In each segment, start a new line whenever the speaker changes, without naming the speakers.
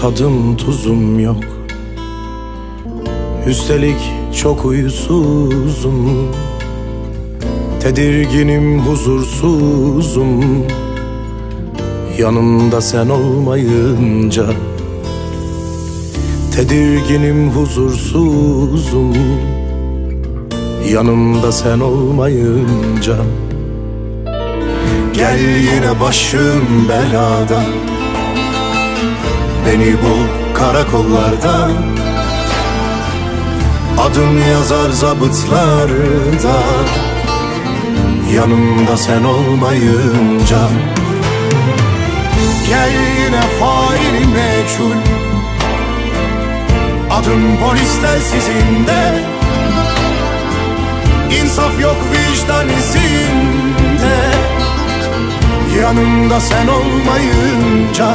tadım tuzum yok. Üstelik çok uyusuzum Tedirginim huzursuzum. Yanımda sen olmayınca Tedirginim huzursuzum. Yanımda sen olmayınca Gel yine başım belada Beni bul karakollarda Adım yazar zabıtlarda. Yanımda sen olmayınca. Gel yine faili meçhul. Adım polis telsizinde İnsaf yok vicdan izinde. Yanımda sen olmayınca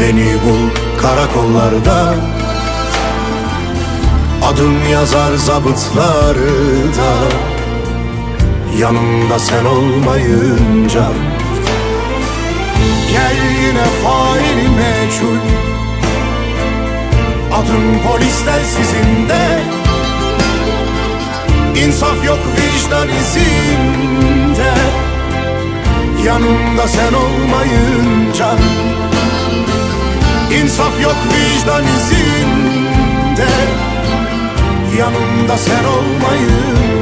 Beni bul karakollarda. Adım yazar zabıtlarda. Yanımda sen olmayınca. Gel yine faili meçhul. Adım polis telsizinde İnsaf yok vicdan izinde. Yanımda sen olmayınca İnsaf yok vicdan izinde. Yanımda sen olmayınca